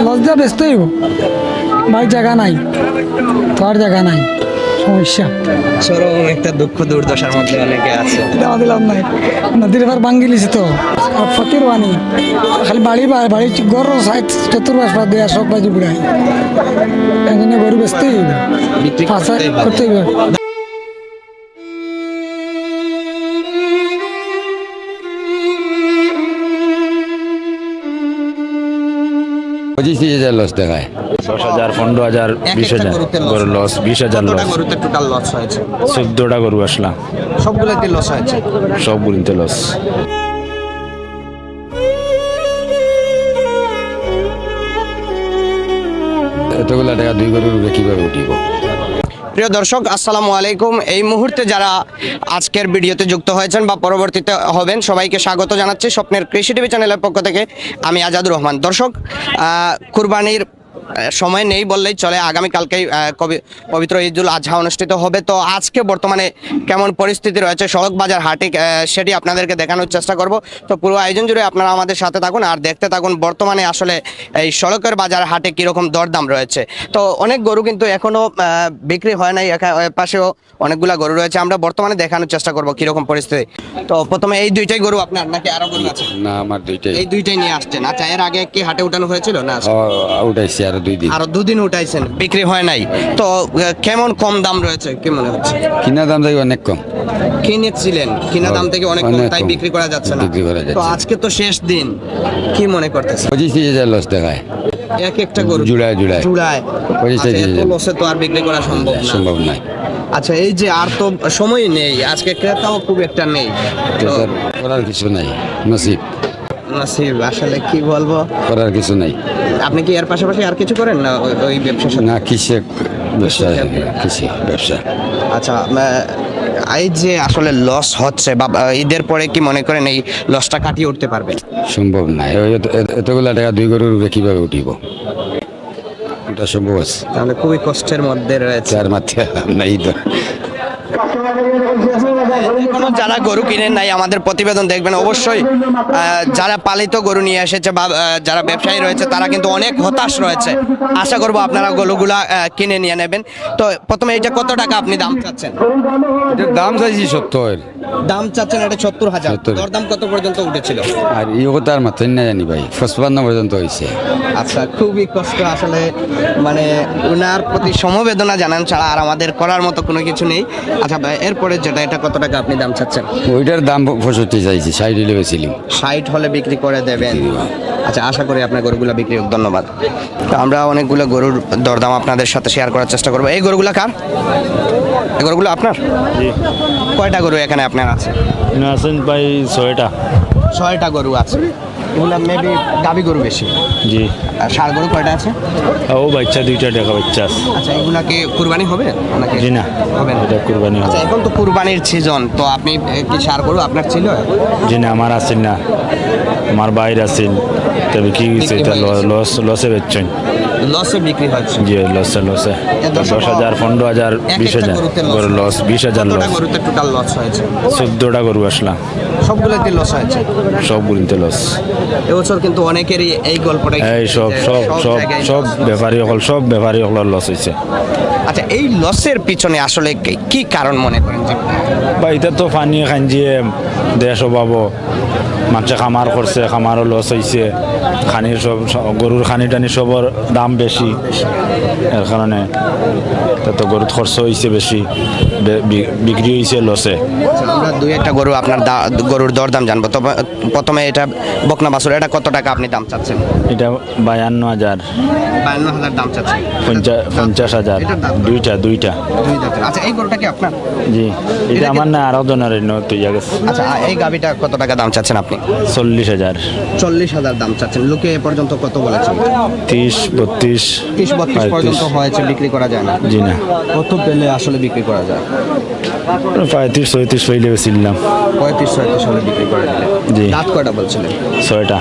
Loss দিয়ে ব্যস্ত হইব ভাই জায়গা নাই। তোর জায়গা নাই। সমস্যা। চরম একটা দুঃখ দুর্দশার মধ্যে অনেকে আছে। দেওয়া দিলাম নাই। নদীর এবার ভাঙ্গি লিছি তো। ফকির বানি খালি বাড়ি বা- বাড়ি গর সাইড চতুর্পাশ পা দেয়া সব বাজি বুড়াই। জন্য গরু করতেই পঁচিশ তিরিশ হাজার লস দেখায়। দশ হাজার পনেরো হাজার বিশ হাজার গরু লস বিশ হাজার লস গরুতে টোটাল লস হয়েছে? চোদ্দটা গরু আসলাম। সবগুলোতে লস হয়েছে? সব লস এতগুলা টাকা দুই গরুর কীভাবে উঠিব? প্রিয় দর্শক, আসসালামু আলাইকুম। এই মুহূর্তে যারা আজকের ভিডিওতে যুক্ত হয়েছেন বা পরবর্তীতে হবেন, সবাইকে স্বাগত জানাচ্ছি স্বপ্নের কৃষি টিভি চ্যানেলের পক্ষ থেকে। আমি আজাদুর রহমান। দর্শক কুরবানির সময় নেই বললেই চলে। আগামীকালকেই আহ, কবি- পবিত্র ঈদুল আজহা অনুষ্ঠিত হবে। তো আজকে বর্তমানে কেমন পরিস্থিতি রয়েছে? সড়ক বাজার হাটে সেটি আপনাদেরকে দেখানোর চেষ্টা করব। তো পুরো আয়োজন জুড়ে আপনারা আমাদের সাথে থাকুন আর দেখতে থাকুন বর্তমানে আসলে এই সড়কের বাজার হাটে কীরকম দরদাম রয়েছে। তো অনেক গরু কিন্তু এখনও আহ, বিক্রি হয় নাই। পাশেও অনেকগুলা গরু রয়েছে। আমরা বর্তমানে দেখানোর চেষ্টা করব কীরকম পরিস্থিতি। তো প্রথমে এই দুইটাই গরু আপনার নাকি আরও গরু আছে? না আমার দুইটাই। এই দুইটাই নিয়ে আসছেন। আচ্ছা এর আগে কি হাটে উঠানো হয়েছিল? না ও, উঠাইছি। আরও দুই দিন। আরও দুদিন উঠাইছেন বিক্রি হয় নাই। তো কেমন কম দাম রয়েছে কি মনে হচ্ছে? কিনা দাম থেকে অনেক কম। কিনেছিলেন কিনা দাম থেকে অনেক কম তাই বিক্রি করা যাচ্ছে না। বিক্রি করা যাচ্ছে। তো আজকে তো শেষ দিন কি মনে করতেছে পঁচিশ তিরিশ হাজার লস দেখায়। এক একটা গরু জুড়ায়, জুড়ায়। জুড়ায়। পঁচিশ আচ্ছা, কেজি। লসে তো আর বিক্রি করা সম্ভব না। সম্ভব নয় আচ্ছা এই যে আর তো সময় নেই আজকে ক্রেতাও খুব একটা নেই। করার কিছু নাই নসিব। নাসিব আসলে কি বলব? করার কিছু নাই। আপনি কি এর পাশাপাশি আর কিছু করেন না ওই- ব্যবসার সাথে? না কৃষি ব্যবসা কৃষি ব্যবসা। আচ্ছা এই যে আসলে লস হচ্ছে বা ঈদের পরে কি মনে করেন এই লসটা কাটিয়ে উঠতে পারবেন সম্ভব এত- এতগুলা টাকা দুই গরুর উপরে কীভাবে উঠিব? ওটা সম্ভব আছে। তাহলে খুবই কষ্টের মধ্যে রয়েছে। আর মাত্রা নাই তো। এখনও যারা গরু কিনেন নাই, আমাদের প্রতিবেদন দেখবেন। অবশ্যই যারা পালিত গরু নিয়ে এসেছে বা যারা ব্যবসায়ী রয়েছে, তারা কিন্তু অনেক হতাশ রয়েছে। আশা করব আপনারা গরুগুলা কিনে নিয়ে নেবেন। তো প্রথমে এটা কত টাকা আপনি দাম চাচ্ছেন? দাম চাইছি সত্তর। দাম চাচ্ছেন এটা সত্তর হাজার। 70 দরদাম কত পর্যন্ত উঠেছিল? আর ইয়ে কথা আর মাত্রাই না জানি ভাই পঁচপান্ন পর্যন্ত হয়েছে। আচ্ছা খুবই কষ্ট আসলে মানে ওনার প্রতি সমবেদনা জানান ছাড়া আর আমাদের করার মতো কোনো কিছু নেই। আচ্ছা ভাই, এরপরে যেটা এটা কত টাকা আপনি দাম চাচ্ছেন? ওইটার দাম পঁয়ষট্টি চাইছি ষাট হলে বেছিলাম ষাট হলে বিক্রি করে দেবেন। আচ্ছা আশা করি আপনার গরুগুলো বিক্রি হোক ধন্যবাদ। তো আমরা অনেকগুলো গরুর দরদাম আপনাদের সাথে শেয়ার করার চেষ্টা করব। এই গরুগুলো কার? এই গরুগুলো আপনার কয়টা গরু এখানে আপনার আছে? আছেন প্রায় ছয়টা। ছয়টা গরু আছে। এগুলো মেবি গাবি গরু বেশি। জি। আর ষাড় গরু কয়টা আছে? ও বাচ্চা দুইটা টাকা বাচ্চা আছে। আচ্ছা এগুলা কি কুরবানি হবে? নাকি জি না হবে না? এটা কুরবানি হবে। আচ্ছা এখন তো কুরবানির সিজন তো আপনি কি গরু আপনার ছিল? জি না আমার আছেন না। আমার বাইরে আছেন। তবে কি হয়েছে এটা লস লসে বেচছেন। লসে বিক্রি হচ্ছে। জি লসে লসে দশ হাজার পনেরো হাজার বিশ হাজার। গরু লস বিশ হাজার লস গরুতে টোটাল লস হয়েছে। চোদ্দটা গরু আসলাম সবগুলোতে লস হয়েছে। সবগুলিতে লস এবছর কিন্তু অনেকেরই এই গল্পটা এই সব সব সব সব ব্যাপারী সকল সব ব্যাপারী সকলের লস হয়েছে। আচ্ছা এই লসের পিছনে আসলে কি- কি কারণ মনে করেন বা এটা তো পানি খাঞ্জিয়ে দেশ অভাব মানুষে খামার করছে খামারও লস হয়েছে খানির সব গরুর খানি টানি সবর দাম বেশি। এর কারণে তো গরুর খরচ হয়েছে বেশি বিক্রি হয়েছে লসে। আচ্ছা, আমরা দুই একটা গরু আপনার গরুর দরদাম জানব। তবে প্রথমে এটা বকনা বাছুর এটা কত টাকা আপনি দাম চাচ্ছেন? এটা বায়ান্ন হাজার। বায়ান্ন হাজার দাম চাচ্ছেন। পঞ্চাশ হাজার। দাম? দুইটা দুইটা। আচ্ছা এই গরুটা কি আপনার? জি এটা আমার না আরও জনের তো আচ্ছা এই গাবিটা কত টাকা দাম চাচ্ছেন আপনি? চল্লিশ হাজার। চল্লিশ হাজার দাম চাচ্ছেন। লোকে এ পর্যন্ত কত বলেছেন? তিরিশ বত্রিশ তিরিশ বত্রিশ পর্যন্ত হয়েছে বিক্রি করা যায় না। জি না। কত পেলে আসলে বিক্রি করা যায়? পঁয়ত্রিশ ছয়ত্রিশ হইলে বেছিলাম পঁয়ত্রিশ ছয়ত্রিশ হলে বিক্রি করে দিলে জি। দাঁত কয়টা বলছিলেন? ছয়টা।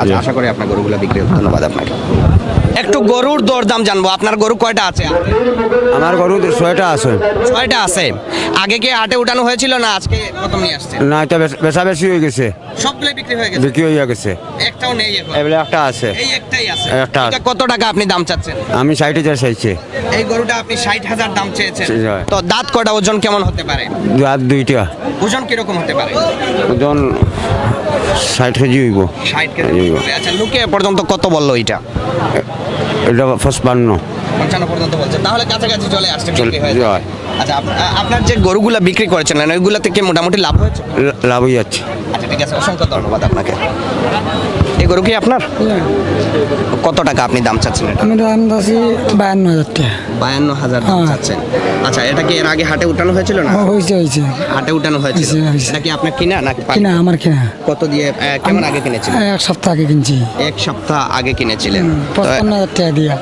আচ্ছা আশা করি আপনার গরুগুলো বিক্রি ধন্যবাদ আপনাকে। একটু গরুর দরদাম জানব। আপনার গরু কয়টা আছে? আমার গরু ছয়টা আছে। ছয়টা আছে। আগে কি হাটে উঠানো হয়েছিল না আজকে প্রথম নিয়ে আসছে না এটা বেচ- বেশি হয়ে গেছে। সবগুলো বিক্রি হয়ে গেছে? বিক্রি হয়ে গেছে। একটাও নেই এখন? এবারে একটা আছে। এই একটাই আছে। একটা কত টাকা আপনি দাম চাচ্ছেন? আমি ষাট হাজার চাইছি। এই গরুটা আপনি ষাট হাজার দাম চেয়েছেন। তো দাঁত কয়টা? ওজন কেমন হতে পারে? আর দুইটা। ওজন কীরকম হতে পারে? ওজন ষাট কেজি হইব। ষাট কেজি আচ্ছা লুকে পর্যন্ত কত বলল এটা? এটা পঁচপান্ন পঞ্চান্ন পর্যন্ত বলছে। তাহলে কাছাকাছি চলে আসছে বিক্রি হয়ে। আচ্ছা আপ- আপনার যে গরুগুলা বিক্রি করেছিলেন ওইগুলা থেকে মোটামুটি লাভ হয়েছে? হয়ে যাচ্ছে আচ্ছা ঠিক আছে অসংখ্য ধন্যবাদ আপনাকে। গরু কি আপনার? কত টাকা আপনি দাম চাচ্ছেন আমি দাম চাচ্ছি বায়ান্ন হাজার টাকা। বায়ান্ন হাজার দাম হ্যাঁ। চাচ্ছেন। আচ্ছা এটা কি এর আগে হাটে উঠানো হয়েছিল না? হয়েছে হয়েছে। হাটে উঠানো হয়েছিল। হয়েছে, হয়েছে। এটা কি আপনার কিনা না? কিনা আমার কিনা। কত দিয়ে কেমন আগে কিনেছিলেন? এক সপ্তাহ আগে কিনছি। এক সপ্তাহ আগে কিনেছিলেন। পঁচপান্ন হাজার টাকা দিয়া।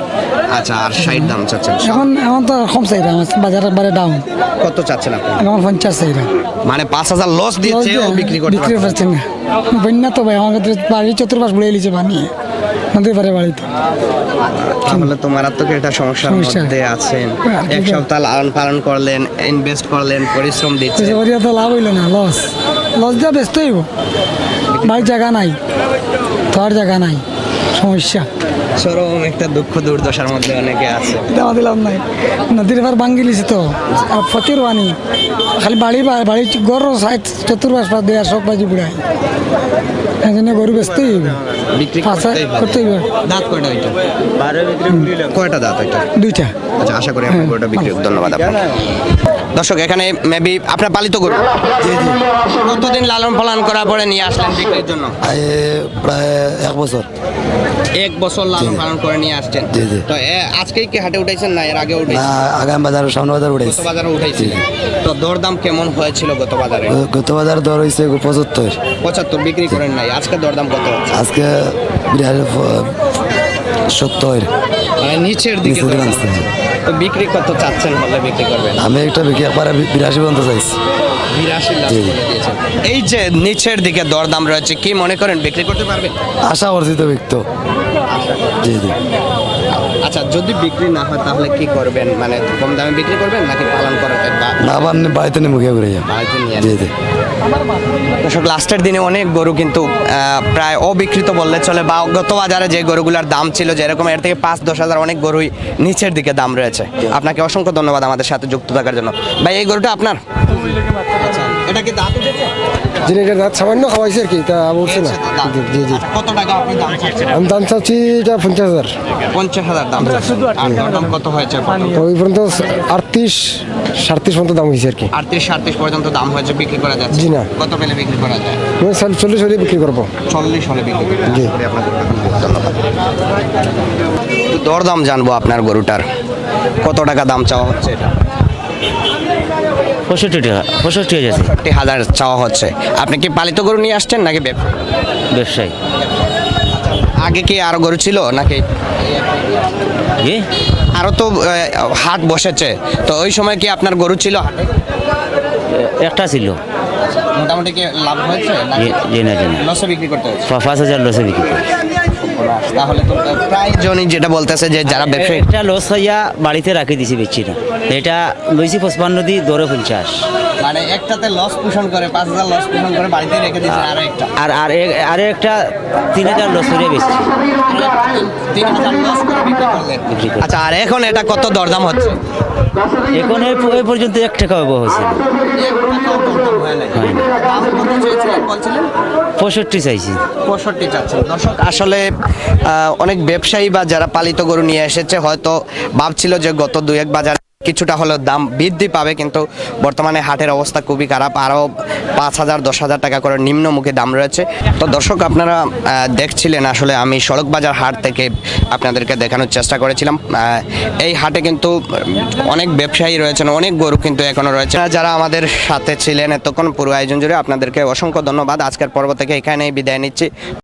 আচ্ছা আর ষাট দাম চাচ্ছেন। এখন এখন তো কম চাইরা আমার বাজারের বারে ডাউন কত চাচ্ছেন আপনি? এখন পঞ্চাশ চাইরা মানে পাঁচ হাজার লস দিয়েছে বিক্রি করতে বিক্রি পারছে। করছে না। বন্যা তো ভাই আমাকে তো বাড়ি চতুর্পাশ বুড়ে লিছে পানি। নদীর পারে বাড়িতে। তাহলে তো মারাত্মক একটা সমস্যার সমস্যা। মধ্যে আছেন। এক। সপ্তাহ লালন পালন করলেন ইনভেস্ট করলেন পরিশ্রম দিচ্ছেন। পয়সা করিয়া তো লাভ হইল না লস লস দিয়া ব্যস্ত হইব। বাড়ির জায়গা নাই। তোর জায়গা নাই। সমস্যা। চরম একটা দুঃখ দুর্দশার মধ্যে অনেকে আছে। দেওয়া দিলাম নাই। নদীর পার ভাঙ্গি লিছে তো। আর ফতির বানি খালি বাড়ি বা- বাড়ি গর সাইড চতুর্পাশ পাশ দেয়া সব বাজি বুড়াই এই জন্য গরু ব্যস্ত বিক্রি পাঁচা হবে। দাঁত কয়টা ওইটা কয়টা দাঁত ওইটা দুইটা। আচ্ছা আশা করি গরুটা বিক্রি ধন্যবাদ আপনাকে। দর্শক এখানে মেবি আপনার পালিত গরু। কতদিন লালন পালন করার পরে নিয়ে আসলেন বিক্রির জন্য? প্রায় এক বছর। এক বছর লালন পালন করে নিয়ে আসছেন। তো আজকেই কি হাটে উঠাইছেন না? এর আগে উঠাইছেন? আগাম বাজার সামনে বাজার উঠেছে বাজারে উঠাইছিলেন তো দরদাম কেমন হয়েছিল গত বাজারে গত বাজার দর হয়েছে পঁচাত্তর। পঁচাত্তর বিক্রি করেন নাই। আজকে দরদাম কত আজকে সত্তর। মানে নিচের দিকে। তো বিক্রি কত চাচ্ছেন হলে বিক্রি করবেন? আমি একটা বিক্রি বিরাশি পর্যন্ত চাইছি। বিরাশি লাখ করে দিয়েছেন। এই যে নিচের দিকে দরদাম রয়েছে কি মনে করেন বিক্রি করতে পারবেন আশা করছি তো জি জি। আচ্ছা যদি বিক্রি না হয় তাহলে কি করবেন? মানে কম দামে বিক্রি করবেন নাকি পালন করাতে না আবার বাড়িতে নিয়ে মুখে ঘুরে জি জি। দর্শক লাস্টের দিনে অনেক গরু কিন্তু প্রায় অবিকৃত বললে চলে বা গত বাজারে যে গরুগুলোর দাম ছিল যেরকম এর থেকে পাঁচ দশ হাজার অনেক গরুই নিচের দিকে দাম রয়েছে। আপনাকে অসংখ্য ধন্যবাদ আমাদের সাথে যুক্ত থাকার জন্য। ভাই এই গরুটা আপনার? এটা কি দাঁত উঠেছে? এটা সামান্য খাওয়াইছে আর কি তা বলছে না। জি জি আচ্ছা, কত টাকা আপনি দাম চাচ্ছেন? আমি দাম চাচ্ছি এটা পঞ্চাশ হাজার। পঞ্চাশ হাজার দাম দরদাম কত হয়েছে ওই পর্যন্ত আটত্রিশ সাড়ত্রিশ পর্যন্ত দাম হয়েছে আর কি। আটত্রিশ সাতত্রিশ পর্যন্ত দাম হয়েছে বিক্রি করা যাচ্ছে? জি না। কত পেলে বিক্রি করা যায়? চল্লিশ হলে বিক্রি করব। চল্লিশ হলে বিক্রি। জি। দরদাম জানব আপনার গরুটার। কত টাকা দাম চাওয়া হচ্ছে এটা? পঁয়ষট্টি টাকা পঁয়ষট্টি হাজার ষাটটি হাজার চাওয়া হচ্ছে। আপনি কি পালিত গরু নিয়ে আসছেন নাকি ব্যবসা ব্যবসায়ী? আগে কি আরও গরু ছিল নাকি? আরও তো হাট বসেছে। তো ওই সময় কি আপনার গরু ছিল একটা ছিল। মোটামুটি কি লাভ হয়েছে নাকি? জি- জি না জি না। লসে বিক্রি করতে পাঁচ হাজার লসে বিক্রি করে। তাহলে তো প্রায় জনই যেটা বলতেছে যে যারা ব্যবসায়ী একটা লস হইয়া বাড়িতে রাখি দিছি বেচি না। এটা লইছি পঁচপান্ন দি দরে পঞ্চাশ। মানে একটাতে লস পোষণ করে পাঁচ হাজার লস পোষণ করে বাড়িতে রেখে দিয়েছে আর একটা। আর আর একটা তিন হাজার লস হইয়া বেচছি তিন হাজার লস করে বিক্রি করলেন। আচ্ছা আর এখন এটা কত দরদাম হচ্ছে? এখন এই পর্যন্ত এক টাকা ব্যবহার হয়েছে। হয় পঁয়ষট্টি চাইছি। পঁয়ষট্টি চাচ্ছেন। দর্শক আসলে অনেক ব্যবসায়ী বা যারা পালিত গরু নিয়ে এসেছে হয়তো ভাবছিল যে গত দু এক বাজার কিছুটা হলেও দাম বৃদ্ধি পাবে, কিন্তু বর্তমানে হাটের অবস্থা খুবই খারাপ। আরও পাঁচ হাজার, দশ হাজার টাকা করে নিম্নমুখী দাম রয়েছে। তো দর্শক, আপনারা দেখছিলেন আসলে আমি সড়ক বাজার হাট থেকে আপনাদেরকে দেখানোর চেষ্টা করেছিলাম। এই হাটে কিন্তু অনেক ব্যবসায়ী রয়েছেন, অনেক গরু কিন্তু এখনও রয়েছে। যারা আমাদের সাথে ছিলেন এতক্ষণ পুরো আয়োজন জুড়ে আপনাদেরকে অসংখ্য ধন্যবাদ। আজকের পর্ব থেকে এখানেই বিদায় নিচ্ছি।